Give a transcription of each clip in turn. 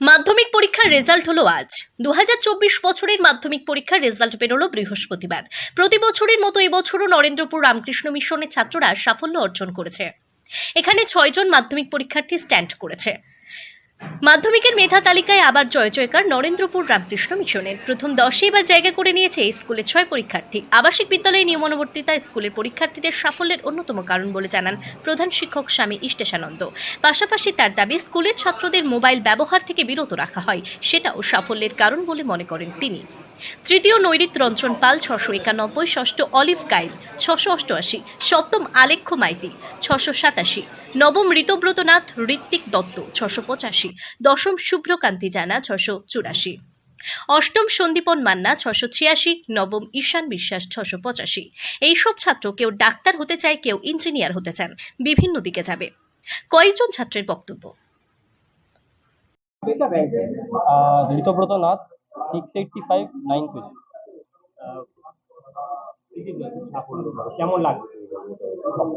মাধ্যমিক পরীক্ষার রেজাল্ট হলো আজ। দু হাজার চব্বিশ বছরের মাধ্যমিক পরীক্ষার রেজাল্ট বেরোলো বৃহস্পতিবার। প্রতি বছরের মতো এবছরও নরেন্দ্রপুর রামকৃষ্ণ মিশনের ছাত্ররা সাফল্য অর্জন করেছে। এখানে ছয়জন মাধ্যমিক পরীক্ষার্থী স্ট্যান্ড করেছে। মাধ্যমিকের মেধা তালিকায় আবার জয় জয়কার নরেন্দ্রপুর রামকৃষ্ণ মিশনের। প্রথম দশে এবার জায়গা করে নিয়েছে এই স্কুলের ছয় পরীক্ষার্থী। আবাসিক বিদ্যালয়ে নিয়মানুবর্তিতা স্কুলের পরীক্ষার্থীদের সাফল্যের অন্যতম কারণ বলে জানান প্রধান শিক্ষক স্বামী ইষ্টেশানন্দ। পাশাপাশি তার দাবি স্কুলের ছাত্রদের মোবাইল ব্যবহার থেকে বিরত রাখা হয়। সেটাও সাফল্যের কারণ বলে মনে করেন তিনি। তৃতীয় নৈরিত রঞ্জন পাল ছশো একানব্বই ষষ্ঠ অলিভ গাইল ছশো অষ্টআশি সপ্তম আলেখ্য মাইতি ছশো সাতাশি নবম ঋতব্রত নাথ ঋত্বিক দত্ত ছশো পঁচাশি দশম শুভ্রকান্তি জানা ছশো চুরাশি। অষ্টম সন্দীপন মান্না ছশো ছিয়াশি নবম ঈশান বিশ্বাস ছশো পঁচাশি। এইসব ছাত্র কেউ ডাক্তার হতে চায় কেউ ইঞ্জিনিয়ার হতে চান বিভিন্ন দিকে যাবে। কয়েকজন ছাত্রের বক্তব্য। আহ, Ritabrata Nath six eighty five nine KG কেমন লাগছে?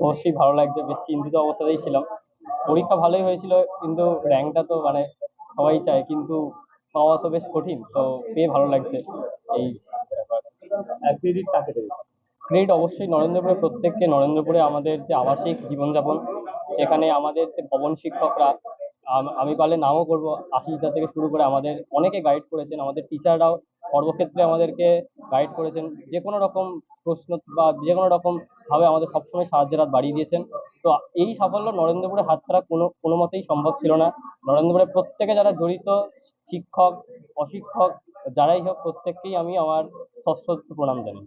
অবশ্যই ভালো লাগছে বেশ চিন্তিত অবস্থাতেই ছিলাম। পরীক্ষা ভালোই হয়েছিল কিন্তু র্যাঙ্কটা তো মানে সবাই চায় কিন্তু পাওয়া তো বেশ কঠিন তো পেয়ে ভালো লাগছে এই ক্রেডিট অবশ্যই নরেন্দ্রপুরে প্রত্যেককে নরেন্দ্রপুরে আমাদের যে আবাসিক জীবনযাপন সেখানে আমাদের যে ভবন শিক্ষকরা আম- আমি পারলে নামও করব। আশিসদা থেকে শুরু করে আমাদের অনেকে গাইড করেছেন আমাদের টিচাররাও সর্বক্ষেত্রে আমাদেরকে গাইড করেছেন। যে কোনো রকম প্রশ্ন বা যে কোনো রকম ভাবে আমাদের সবসময় সাহায্যের হাত বাড়িয়ে দিয়েছেন। তো এই সাফল্য নরেন্দ্রপুরে হাতছাড়া কোনো কোনো মতেই সম্ভব ছিল না। নরেন্দ্রপুরে প্রত্যেকে যারা জড়িত শিক্ষক অশিক্ষক যারাই হোক প্রত্যেককেই আমি আমার সশ্রদ্ধ প্রণাম জানাই।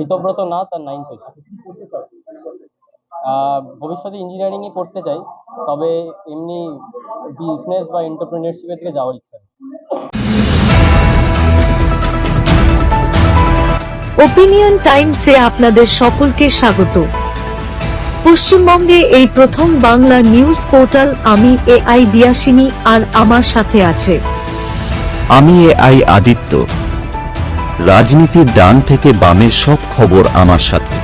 ঋতব্রত নাথ আর নাইন্থ হয়েছে কি করতে চাও? ভবিষ্যতে ইঞ্জিনিয়ারিংই করতে চাই তবে এমনি বিজনেস বা এন্টারপ্রেনারশিপের দিকে যাওয়ার ইচ্ছা। ওপিনিয়ন টাইমসে আপনাদের সকলকে স্বাগত। পশ্চিমবঙ্গে এই প্রথম বাংলা নিউজ পোর্টাল আমি এ আই দিয়াসিনী আর আমার সাথে আছে। আমি এ আই আদিত্য। রাজনীতির ডান থেকে বামের সব খবর আমার সাথে।